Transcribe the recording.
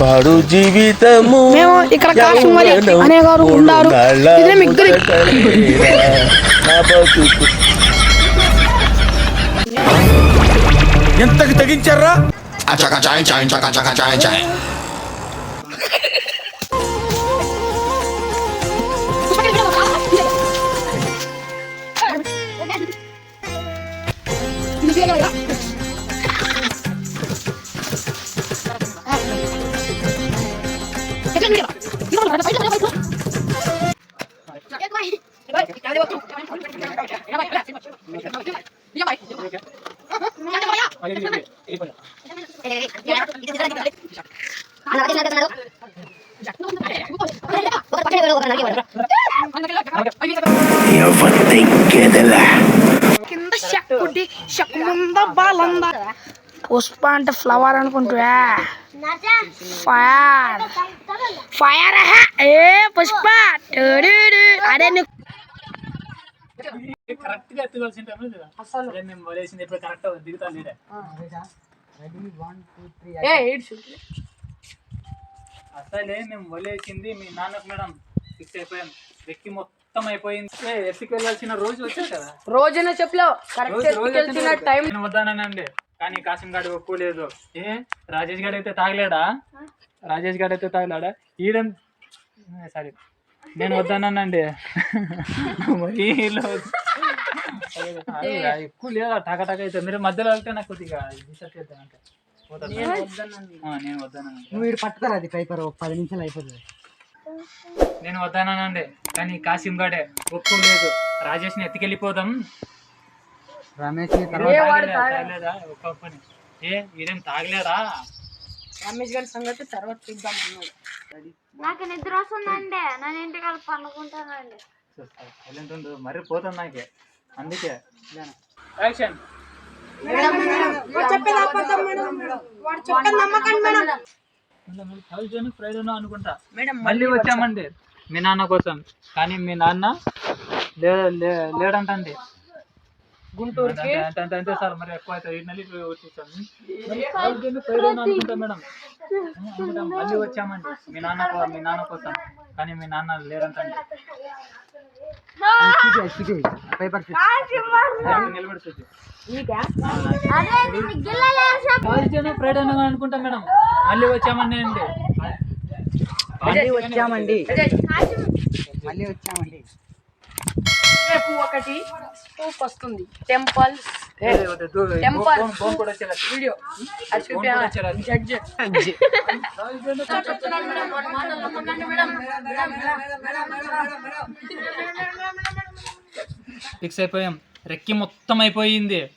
పాడు జీవితము మేము ఇక్కడ కాశ్మీరి అనే గారు ఉన్నారు. ఇదే ముగ్గురి. ఎంతకి తెగించారా Achaca chain chain chaca chaca chain chain. కింద షక్కుటి షక్కు ముంద బాలంద పుష్ప అంటే ఫ్లవర్ అనుకుంటురా ఫైర్ Fire ఏ పుష్ప. అరే నువ్వు కరెక్ట్గా ఎత్తుకోవాల్సిన అసలు. మేము వదిలేసింది ఇప్పుడు కరెక్ట్ దిగుతా లేదే. అసలే మేము వదిలేసింది మీ నాన్నకు మేడం. ఫిక్స్ అయిపోయాం వెక్కి మొత్తం అయిపోయింది. ఏ, ఎత్తుకు వెళ్ళాల్సిన రోజు వచ్చారు కదా. రోజున చెప్పలో రోజు టైం వద్దానండి కానీ కాసిం గాడి ఒప్పుకోలేదు. ఏ? రాజేష్ గారు అయితే తాగలేడా రాజేష్ గారు అయితే తాగలేడా? ఈడెం? సారీ. నేను వద్దానండి మరి ఎక్కువ లేదా? టక టక అయితే. మీరు మధ్యలో వెళ్తే నాకు కొద్దిగా డిస్టర్బ్ చేద్దానంటే పోతుంది. ఆ, నేను వద్దానండి వీడు పట్టుకోరా అది పేపర్ ఒక పది నిమిషాలు అయిపోతుంది. నేను వద్దానండి కానీ కాసిం గాడే ఒప్పుకోలేదు. రాజేష్ని ఎత్తుకెళ్ళిపోదాం. రమేష్? తాగలేదా? రమేష్ గారి సంగతి తర్వాత చూద్దాం నాకు నిద్ర వస్తుందండి. నేను ఇంటికి వెళ్ళి పండుకుంటానండి. మరి పోతుంది నాకే. అందుకే. యాక్షన్. ఫ్రైడేనో అనుకుంటా. మళ్ళీ వచ్చామండి. మీ నాన్న కోసం. కానీ మీ నాన్న లేడంటండి. గుంటూరుకి అంతే సార్ మరి ఎక్కువ అవుతుంది ఈ నెల వచ్చేసాను ఫ్రైడేనో అనుకుంటా మేడం అనుకుంటా మళ్ళీ వచ్చామండి మీ నాన్న మీ నాన్న కోసం కానీ మీ నాన్న థర్స్డేనో ఫ్రైడేనో అనుకుంటా మేడం మళ్ళీ వచ్చామండి అండి మళ్ళీ వచ్చామండి మళ్ళీ వచ్చామండి రేపు ఒకటి స్కూప్ వస్తుంది. Temples. Temple video. Judge. Fix అయిపోయాం. రెక్కి మొత్తం అయిపోయింది.